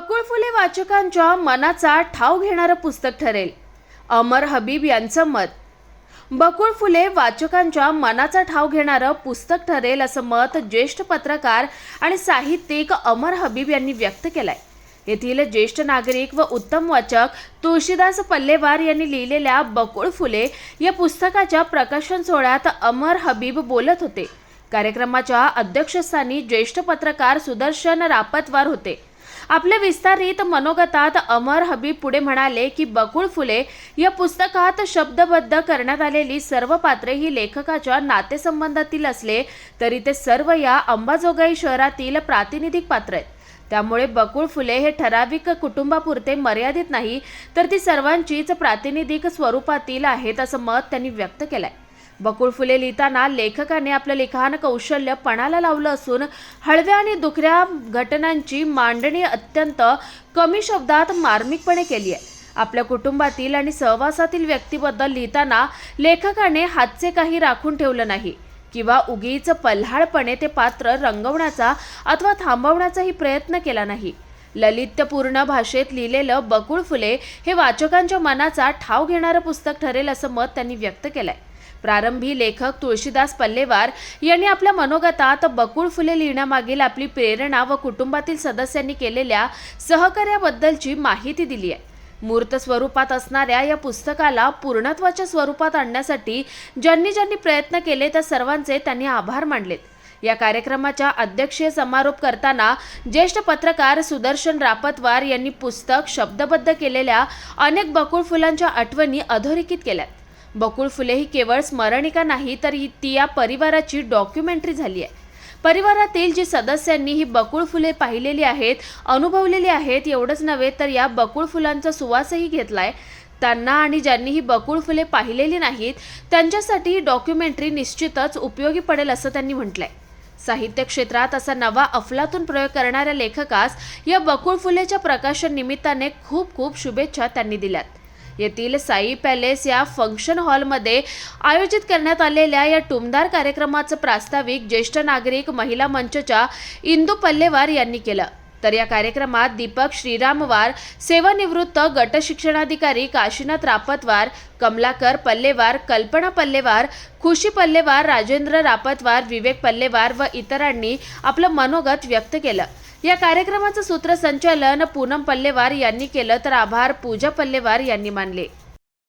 बकुळ फुले वाचकांच्या मनाचा ठाव घेणारं पुस्तक ठरेल. अमर हबीब यांचं मत बकुळ फुले वाचकांच्या मनाचा ठाव घेणारं पुस्तक ठरेल असं मत ज्येष्ठ पत्रकार आणि साहित्यिक अमर हबीब यांनी व्यक्त केलंय. येथील ज्येष्ठ नागरिक व उत्तम वाचक तुळशीदास पल्लेवार यांनी लिहिलेल्या बकुळ फुले या पुस्तकाच्या प्रकाशन सोहळ्यात अमर हबीब बोलत होते. कार्यक्रमाच्या अध्यक्षस्थानी ज्येष्ठ पत्रकार सुदर्शन रापतवार होते. आपल्या विस्तारित मनोगतात अमर हबीब पुढे म्हणाले की बकुळ फुले या पुस्तकात शब्दबद्ध करण्यात आलेली सर्व पात्रे ही लेखकाच्या नातेसंबंधातील असले तरी ते सर्व या अंबाजोगाई शहरातील प्रातिनिधिक पात्र आहेत. त्यामुळे बकुळ फुले हे ठराविक कुटुंबापुरते मर्यादित नाही तर ती सर्वांचीच प्रातिनिधिक स्वरूपातील आहेत असं मत त्यांनी व्यक्त केलंय. बकुळ फुले लिहिताना लेखकाने आपलं लिखाण कौशल्य पणाला लावलं असून हळव्या आणि दुखऱ्या घटनांची मांडणी अत्यंत कमी शब्दात मार्मिकपणे केली आहे. आपल्या कुटुंबातील आणि सहवासातील व्यक्तीबद्दल लिहिताना लेखकाने हातचे काही राखून ठेवलं नाही किंवा उगीच पल्हाळपणे ते पात्र रंगवण्याचा अथवा थांबवण्याचाही प्रयत्न केला नाही. ललित्यपूर्ण भाषेत लिहिलेलं बकुळ फुले हे वाचकांच्या मनाचा ठाव घेणारं पुस्तक ठरेल असं मत त्यांनी व्यक्त केलंय. प्रारंभी लेखक तुळशीदास पल्लेवार यांनी आपल्या मनोगतात बकुळ फुले लिहिण्यामागील आपली प्रेरणा व कुटुंबातील सदस्यांनी केलेल्या सहकार्याबद्दलची माहिती दिली आहे. मूर्त स्वरूपात असणाऱ्या या पुस्तकाला पूर्णत्वाच्या स्वरूपात आणण्यासाठी ज्यांनी ज्यांनी प्रयत्न केले त्या सर्वांचे त्यांनी आभार मानलेत. या कार्यक्रमाच्या अध्यक्षीय समारोप करताना ज्येष्ठ पत्रकार सुदर्शन रापतवार यांनी पुस्तक शब्दबद्ध केलेल्या अनेक बकुळ फुलांच्या आठवणी अधोरेखित केल्यात. बकुळ फुले ही केवळ स्मरणिका नाही तर ही ती या परिवाराची डॉक्युमेंटरी झाली आहे. परिवारातील जी सदस्यांनी ही बकुळ फुले पाहिलेली आहेत अनुभवलेली आहेत एवढंच नव्हे तर या बकुळ फुलांचा सुवासही घेतलाय. त्यांना आणि ज्यांनी ही बकुळ फुले पाहिलेली नाहीत त्यांच्यासाठी ही डॉक्युमेंटरी निश्चितच उपयोगी पडेल असं त्यांनी म्हटलंय. साहित्य क्षेत्रात असा नवा अफलातून प्रयोग करणाऱ्या लेखकास या बकुळ फुलेच्या प्रकाशन निमित्ताने खूप खूप शुभेच्छा त्यांनी दिल्यात. येथील साई पॅलेस या फंक्शन हॉलमध्ये आयोजित करण्यात आलेल्या या टुमदार कार्यक्रमाचं प्रास्ताविक ज्येष्ठ नागरिक महिला मंचच्या इंदू पल्लेवार यांनी केलं. तर या कार्यक्रमात दीपक श्रीरामवार सेवानिवृत्त गट शिक्षणाधिकारी काशीनाथ रापतवार कमलाकर पल्लेवार कल्पना पल्लेवार खुशी पल्लेवार राजेंद्र रापतवार विवेक पल्लेवार व इतरांनी आपलं मनोगत व्यक्त केलं. या कार्यक्रमाचं सूत्रसंचालन पूनम पल्लेवार यांनी केलं तर आभार पूजा पल्लेवार यांनी मानले.